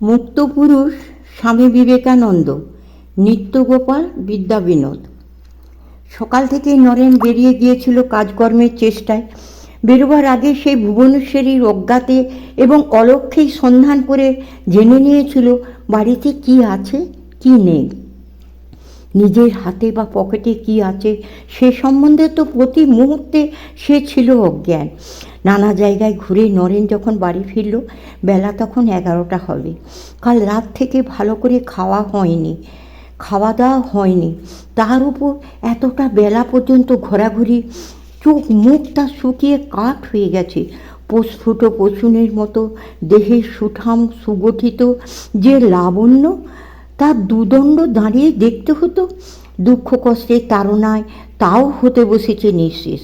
মুক্তপুরুষ স্বামী বিবেকানন্দ নিত্যগোপাল বিদ্যা বিনোদ। সকাল থেকে নরেন বেরিয়ে গিয়েছিল কাজকর্মের চেষ্টায়। বেরোবার আগে সেই ভুবনেশ্বরীর অজ্ঞাতে এবং অলক্ষেই সন্ধান করে জেনে নিয়েছিল, বাড়িতে কি আছে, কি নেই। নিজের হাতে বা পকেটে কি আছে? সে সম্বন্ধে তো প্রতি মুহূর্তে সে ছিল অজ্ঞান। নানা জায়গায় ঘুরে নরেন যখন বাড়ি ফিরল, বেলা তখন এগারোটা হবে। কাল রাত থেকে ভালো করে খাওয়া হয়নি খাওয়া দাওয়া হয়নি। তার উপর এতটা বেলা পর্যন্ত ঘোরাঘুরি, চোখ মুখ তার শুকিয়ে কাঠ হয়ে গেছে। প্রস্ফুট পশুনের মতো দেহের সুঠাম, সুগঠিত যে লাবণ্য তার দুদণ্ড দাঁড়িয়ে দেখতে হতো। দুঃখ কষ্টের তাড়নায় তাও হতে বসেছে নিঃশেষ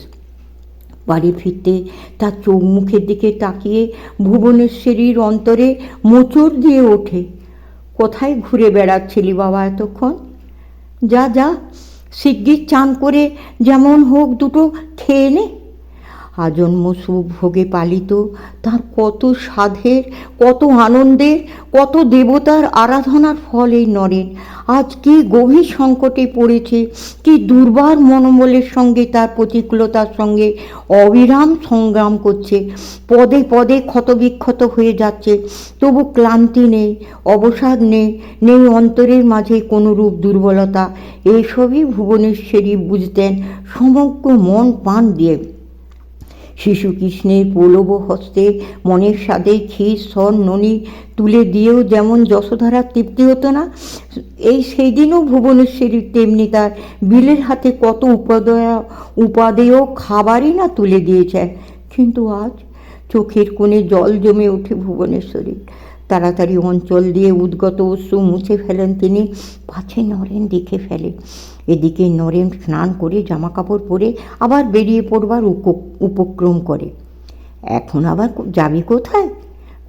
বাড়ি ফিরতে তার চোখ মুখের দিকে তাকিয়ে ভুবনেশ্বরীর অন্তরে মোচড় দিয়ে ওঠে। কোথায় ঘুরে বেড়াচ্ছিলি বাবা এতক্ষণ? যা যা, শিগগির চান করে যেমন হোক দুটো খেয়ে নে। আজন্ম সুভোগে পালিত, তার কত সাধের, কত আনন্দের, কত দেবতার আরাধনার ফল এই নরেন। আজ কি গভীর সংকটে পড়েছে, কি দুর্বার মনোবলের সঙ্গে, তার প্রতিকূলতার সঙ্গে অবিরাম সংগ্রাম করছে। পদে পদে ক্ষতবিক্ষত হয়ে যাচ্ছে, তবু ক্লান্তি নেই, অবসাদ নেই নেই অন্তরের মাঝে কোনো রূপ দুর্বলতা। এইসবই ভুবনেশ্বরী বুঝতেন সমগ্র মন প্রাণ দিয়ে। শিশু কৃষ্ণের পৌলব হস্তে মনের স্বাদে ক্ষীর স্বর ননি তুলে দিয়েও যেমন যশোধারার তৃপ্তি হতো না, এই সেই দিনও ভুবনেশ্বরীর তেমনি তার বিলের হাতে কত উপদয়া, উপাদেয় খাবারই না তুলে দিয়েছে। কিন্তু আজ চোখের কোণে জল জমে ওঠে ভুবনেশ্বরীর। তাড়াতাড়ি অঞ্চল দিয়ে উদ্গত অশ্রু মুছে ফেলেন তিনি, পাছে নরেন দেখে ফেলে। এদিকে নরেন স্নান করে জামা কাপড় পরে আবার বেরিয়ে পড়বার উপ- উপক্রম করে। এখন আবার যাবি কোথায়?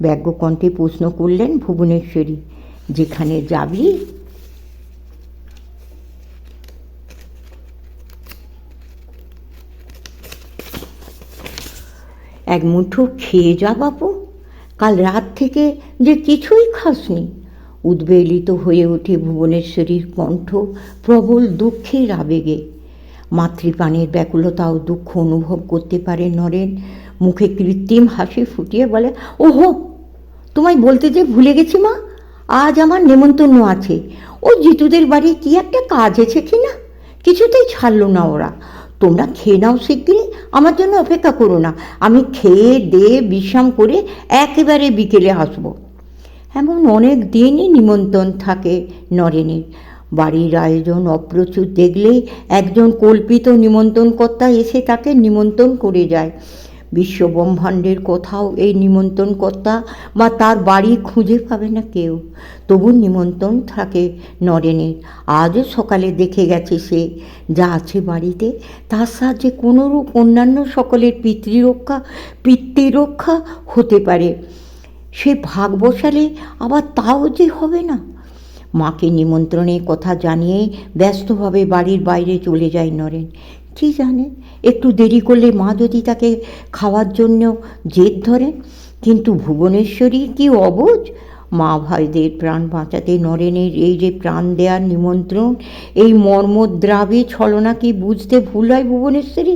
ব্যজ্ঞকণ্ঠে প্রশ্ন করলেন ভুবনেশ্বরী। যেখানে যাবি? এক মুঠো খেয়ে যা বাপু। কাল রাত থেকে যে কিছুই খাসনি। উদ্বেলিত হয়ে ওঠে ভুবনেশ্বরীর কণ্ঠ প্রবল দুঃখের আবেগে। মাতৃপানের ব্যাকুলতা ও দুঃখ অনুভব করতে পারে নরেন। মুখে কৃত্রিম হাসি ফুটিয়ে বলে, ওহো, তোমায় বলতে যে ভুলে গেছি মা, আজ আমার নেমন্তন্ন আছে। ও জিতুদের বাড়ি কি একটা কাজ আছে কি না? কিছুতেই ছাড়লো না ওরা। তোমরা খেয়ে নাও শিগগিরি আমার জন্য অপেক্ষা করো না। আমি খেয়ে দিয়ে বিশ্রাম করে একেবারে বিকেলে আসব। এমন অনেক দিনই নিমন্ত্রণ থাকে নরেনের। বাড়ির আয়োজন অপ্রচুর দেখলেই একজন কল্পিত নিমন্ত্রণকর্তা এসে তাকে নিমন্ত্রণ করে যায়। বিশ্বব্রহ্মাণ্ডের কোথাও এই নিমন্ত্রণকর্তা বা তার বাড়ি খুঁজে পাবে না কেউ। তবু নিমন্ত্রণ থাকে নরেনের। আজও সকালে দেখে গেছে সে যা আছে বাড়িতে। তার সাহায্যে কোনোরূপ অন্যান্য সকলের পিতৃরক্ষা পিতৃরক্ষা হতে পারে। সে ভাগ বসালে আবার তাও যে হবে না। মাকে নিমন্ত্রণের কথা জানিয়ে ব্যস্তভাবে বাড়ির বাইরে চলে যায় নরেন। কি জানে, একটু দেরি করলে মা যদি তাকে খাওয়ার জন্য জেদ ধরে কিন্তু ভুবনেশ্বরী কি অবুঝ? মা ভাইদের প্রাণ বাঁচাতে নরেনের এই যে প্রাণ দেওয়ার নিমন্ত্রণ, এই মর্মদ্রাবে ছলনা কি বুঝতে ভুল হয় ভুবনেশ্বরী?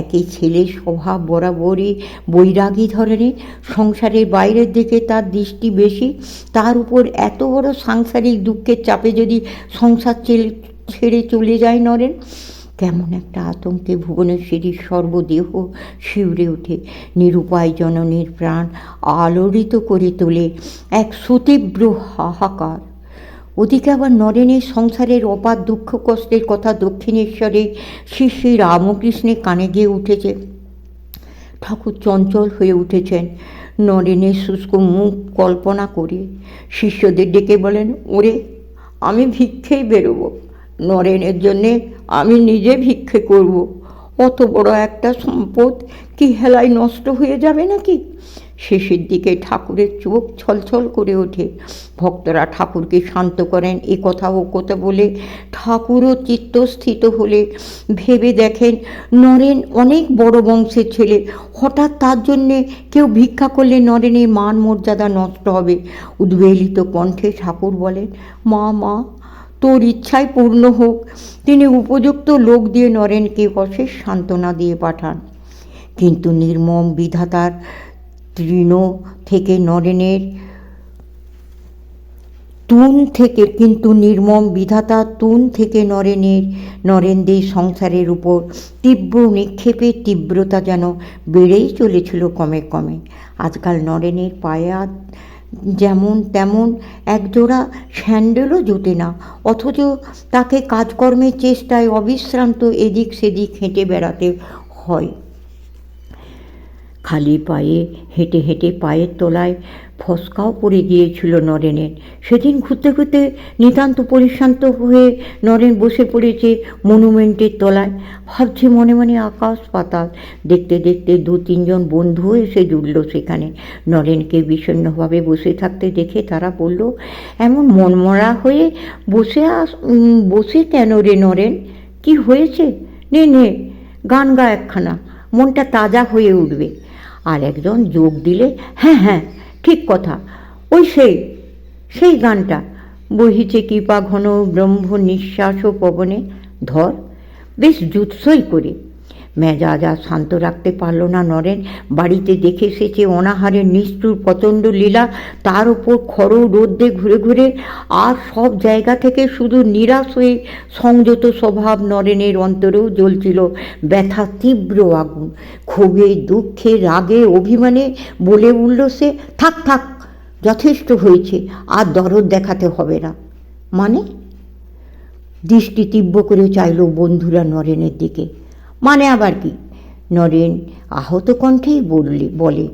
একই ছেলে স্বভাব বরাবরই বৈরাগী ধরনের, সংসারের বাইরের দিকে তার দৃষ্টি বেশি, তার উপর এত বড় সাংসারিক দুঃখের চাপে যদি সংসার ছেড়ে চলে যায় নরেন? কেমন একটা আতঙ্কে ভুবনেশ্বরীর সর্বদেহ শিউরে ওঠে। নিরুপায় জননীর প্রাণ আলোড়িত করে তোলে এক সুতীব্র হাহাকার। ওদিকে আবার নরেনের সংসারের অপার দুঃখ কষ্টের কথা দক্ষিণেশ্বরে শ্রী শ্রী রামকৃষ্ণের কানে গিয়ে উঠেছে। ঠাকুর চঞ্চল হয়ে উঠেছেন নরেনের শুষ্ক মুখ কল্পনা করে। শিষ্যদের ডেকে বলেন, ওরে, আমি ভিক্ষেই বেরোবো। নরেনের জন্যে আমি নিজে ভিক্ষে করব। অত বড় একটা সম্পদ কি হেলায় নষ্ট হয়ে যাবে নাকি? শেষের দিকে ঠাকুরের চোখ ছলছল করে ওঠে। ভক্তরা ঠাকুরকে শান্ত করেন, এ কথা ও কথা বলে ঠাকুরও চিত্তস্থিত হলে ভেবে দেখেন, নরেন অনেক বড় বংশের ছেলে। হঠাৎ তার জন্যে কেউ ভিক্ষা করলে নরেনের মান মর্যাদা নষ্ট হবে। উদ্বেলিত কণ্ঠে ঠাকুর বলেন, মা মা, তোর ইচ্ছাই পূর্ণ হোক। তিনি উপযুক্ত লোক দিয়ে নরেনকে অশেষ সান্ত্বনা দিয়ে পাঠান। কিন্তু নির্মম বিধাতার তৃণ থেকে নরেনের তুন থেকে কিন্তু নির্মম বিধাতা তুন থেকে নরেনের, নরেনদের সংসারের উপর তীব্র নিক্ষেপের তীব্রতা যেন বেড়েই চলেছিল কমে কমে। আজকাল নরেনের পায়ে যেমন তেমন একজোড়া স্যান্ডেলও জোটে না। অথচ তাকে কাজকর্মের চেষ্টায় অবিশ্রান্ত এদিক সেদিক হেঁটে বেড়াতে হয়। খালি পায়ে, হেঁটে হেঁটে পায়ের তলায় ফসকাও পড়ে গিয়েছিল নরেনের। সেদিন ঘুরতে ঘুরতে নিতান্ত পরিশ্রান্ত হয়ে নরেন বসে পড়েছে মনুমেন্টের তলায়। ভাবছে মনে মনে আকাশ পাতাল। দেখতে দেখতে দু তিনজন বন্ধুও এসে জুড়ল সেখানে। নরেনকে বিষণ্ণভাবে বসে থাকতে দেখে তারা বলল, এমন মনমরা হয়ে বসে আস বসে কেন রে নরেন? কি হয়েছে? নে নে, গান গা একখানা। মনটা তাজা হয়ে উঠবে। আর একজন যোগ দিলে হ্যাঁ হ্যাঁ ঠিক কথা। ওই সেই সেই গানটা। বহিছে কৃপা ঘন ব্রহ্ম নিঃশ্বাস পবনে, ধর, বেশ জুৎসই করে। মেজাজ আর শান্ত রাখতে পারল না নরেন। বাড়িতে দেখে এসেছে অনাহারের নিষ্ঠুর প্রচণ্ড লীলা, তার উপর খর রোদ্দে ঘুরে ঘুরে। আর সব জায়গা থেকে শুধু নিরাশ হয়ে সংযত স্বভাব নরেনের অন্তরেও জ্বলছিল ব্যথা, তীব্র আগুন। ক্ষোভে, দুঃখে, রাগে, অভিমানে বলে উঠল সে, থাক থাক, যথেষ্ট হয়েছে, আর দরদ দেখাতে হবে না। মানে? দৃষ্টি তীব্র করে চাইল বন্ধুরা নরেনের দিকে। মানে আবার কি? নরেন আহত কণ্ঠেই বললে বলে,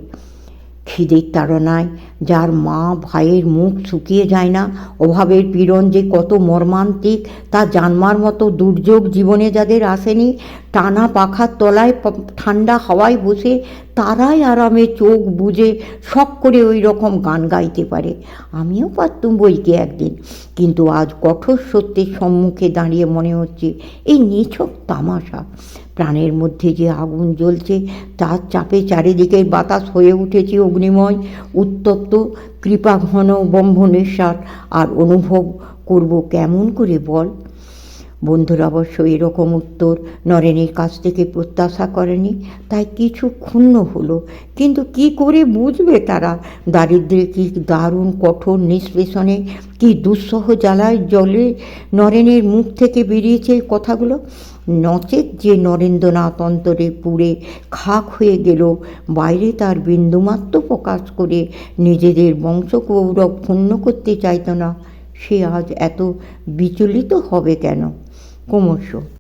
খিদের তাড়নায় যার মা ভাইয়ের মুখ শুকিয়ে যায় না, অভাবের পীড়ন যে কত মর্মান্তিক, তা জানমার মতো দুর্যোগ জীবনে যাদের আসেনি টানা পাখার তলায় ঠান্ডা হাওয়ায় বসে তারাই আরামে চোখ বুজে শখ করে ওই রকম গান গাইতে পারে। আমিও পারতুম বইকে একদিন। কিন্তু আজ কঠোর সত্যের সম্মুখে দাঁড়িয়ে মনে হচ্ছে এই নিছক তামাশা। প্রাণের মধ্যে যে আগুন জ্বলছে, তার চাপে চারিদিকের বাতাস হয়ে উঠেছে অগ্নিময়, উত্তপ্ত কৃপা ঘন বম্ভ, নিঃশ্বাস। আর অনুভব করব কেমন করে বল? বন্ধুরা অবশ্য এরকম উত্তর নরেনের কাছ থেকে প্রত্যাশা করেনি, তাই কিছু ক্ষুণ্ণ হলো। কিন্তু কি করে বুঝবে তারা? দারিদ্র্যে কি দারুণ কঠোর নিষ্পেষণে, কি দুঃসহ জ্বালায় জলে নরেনের মুখ থেকে বেরিয়েছে কথাগুলো? নচেত যে নরেন্দ্রনাথ অন্তরে পুড়ে খাক হয়ে গেল, বাইরে তার বিন্দুমাত্র প্রকাশ করে নিজেদের বংশগৌরব ক্ষুণ্ণ করতে চাইতো না, সে আজ এত বিচলিত হবে কেন? 怎么说？